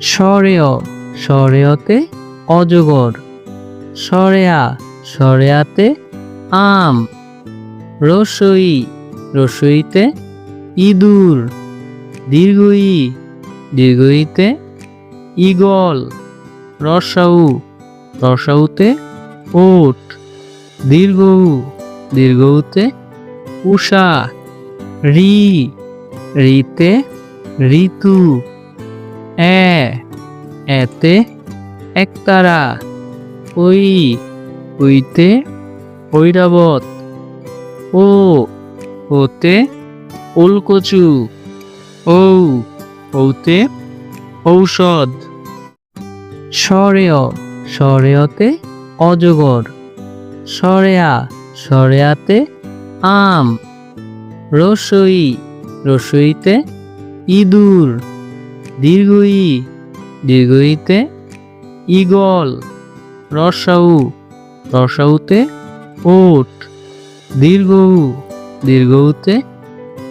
সরেয় সরেয়তে অজগর, সরেয়া সরেয়াতে আম, রসই রসইতে ইঁদুর, দীর্ঘই দীর্ঘইতে ঈগল, রসাউ রসাউতে ওট, দীর্ঘউ দীর্ঘউতে উষা, রি, রিতে ঋতু। এ, এতে একতারা ওই ওইতে ঐরাবত ও ওতে ওলকচু ঔ ঔতে ঔষধ। সরেয়, সরেয়তে অজগর, সরেয়া, সরেয়াতে আম, রসই, রসইতে ইঁদুর। দীর্ঘই, দীর্ঘইতে ঈগল, রসাউ, রসাউতে ওট দীর্ঘ দীর্ঘ দীর্ঘউতে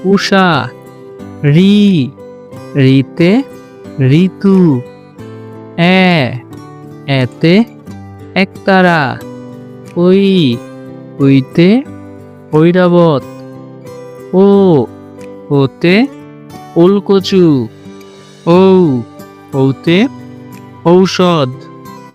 উষা, রি, রিতে ঋতু, এ, এতে একতারা ওই ওইতে ঐরাবত, ও, ওতে ওলকচু। ঔ ঔতে ঔষধ।